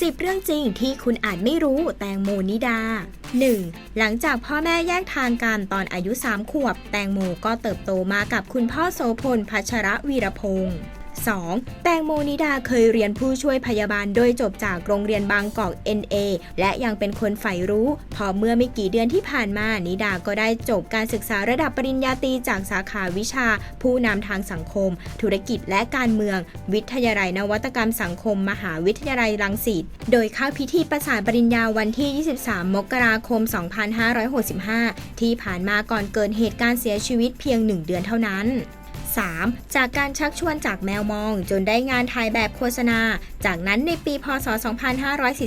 10 เรื่องจริงที่คุณอาจไม่รู้แตงโมนิดา 1. หลังจากพ่อแม่แยกทางกันตอนอายุ 3 ขวบ แตงโมก็เติบโตมากับคุณพ่อโสพลพัชระวีรพงศ์ 2. แตงโมนิดาเคยเรียนผู้ช่วยพยาบาลโดยจบจากโรงเรียนบางกอก NA และยังเป็นคนใฝ่รู้ พอเมื่อไม่กี่เดือนที่ผ่านมานิดาก็ได้จบการศึกษาระดับปริญญาตรีจากสาขาวิชา ผู้นำทางสังคม ธุรกิจและการเมือง วิทยาลัยนวัตกรรมสังคม มหาวิทยาลัยรังสิตโดยเข้าพิธีประสานปริญญาวันที่ 23 มกราคม 2565 ที่ผ่านมาก่อนเกิดเหตุการณ์เสียชีวิตเพียงหนึ่งเดือนเท่านั้น 3. จากการชักชวนจากแมวมอง จนได้งานถ่ายแบบโฆษณา จากนั้นในปีพศ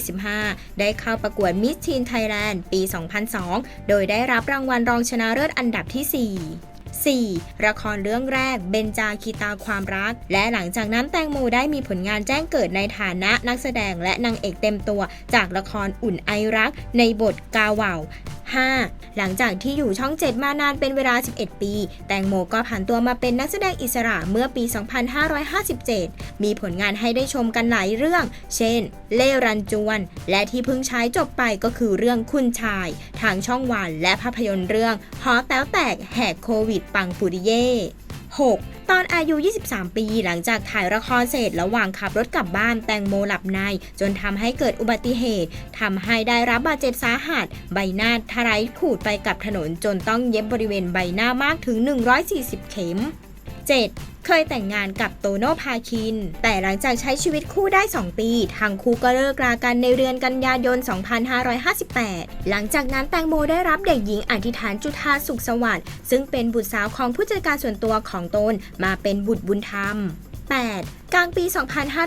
2545 ได้เข้าประกวดมิสทีนไทยแลนด์ปี 2002 โดยได้รับรางวัลรองชนะเลิศอันดับที่ 4 4. ละครเรื่องแรกเบนจาคีตาความรัก และหลังจากนั้นแตงโมได้มีผลงานแจ้งเกิดในฐานะนักแสดงและนางเอกเต็มตัว จากละครอุ่นไอรัก ในบทกาเว่า 5. หลังจากที่อยู่ช่อง 7 มานานเป็นเวลา 11 ปี แตงโมก็ผ่านตัวมาเป็นนักแสดงอิสระเมื่อปี 2557 มีผลงานให้ได้ชมกันหลายเรื่อง เช่น เล่รันจวน และที่เพิ่งใช้จบไปก็คือเรื่องคุณชาย ทางช่องวันและภาพยนตร์เรื่องหอแต้วแตกแหกโควิดปังปุริเย่ 6. ตอนอายุ 23 ปีหลังจากถ่ายละครเสร็จระหว่างขับรถกลับบ้านแตงโมหลับใน จนทำให้เกิดอุบัติเหตุทำให้ได้รับบาดเจ็บสาหัส ใบหน้าทะไรขูดไปกับถนนจนต้องเย็บบริเวณใบหน้ามากถึง 140 เข็ม 7. เคยแต่งงานกับโตโน่พาคิน แต่หลังจากใช้ชีวิตคู่ได้ 2 ปี ทางคู่ก็เลิกรากันในเดือนกันยายน 2558 หลังจากนั้นแตงโมได้รับเด็กหญิงอธิษฐานจุธาสุขสวัสดิ์ซึ่งเป็นบุตรสาวของผู้จัดการส่วนตัวของตนมาเป็นบุตรบุญธรรม 8. กลางปี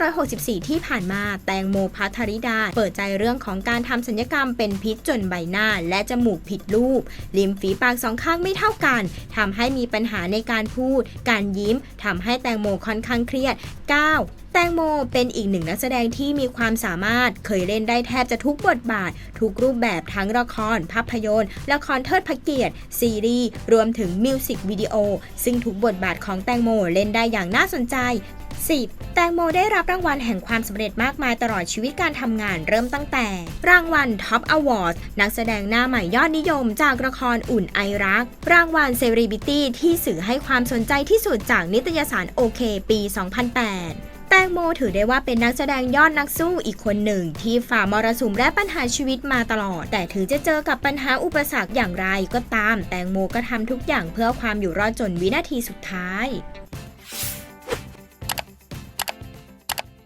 2564 ที่ผ่านมา แตงโมพัทริดา เปิดใจเรื่องของการทำสัญญกรรมเป็นพิษจนใบหน้า และจมูกผิดรูป ริมฝีปากสองข้างไม่เท่ากันทำให้มีปัญหาในการพูด การยิ้มทำให้แตงโมค่อนข้างเครียด 9. แตงโมเป็นอีกหนึ่งนักแสดงที่มีความสามารถเคยเล่นได้แทบจะทุกบทบาท ทุกรูปแบบทั้งละคร ภาพยนตร์ ละครเทิดพระเกียรติ ซีรีส์ รวมถึงมิวสิกวิดีโอ ซึ่งทุกบทบาทของแตงโมเล่นได้อย่างน่าสนใจ 10. แตงโมได้รับรางวัลแห่งความสำเร็จมากมายตลอดชีวิตการทำงานเริ่มตั้งแต่ รางวัล Top Award นักแสดงหน้าใหม่ยอดนิยมจากละครอุ่นไอรัก รางวัล Celebrity ที่สื่อให้ความสนใจที่สุดจากนิตยสารโอเคปี 2008แตงโมถือได้ว่าเป็นนักแสดงยอดนักสู้อีกคนหนึ่ง ที่ฝ่ามรสุมและปัญหาชีวิตมาตลอด แต่ถึงจะเจอกับปัญหาอุปสรรคอย่างไรก็ตาม แตงโมก็ทำทุกอย่างเพื่อความอยู่รอดจนวินาทีสุดท้าย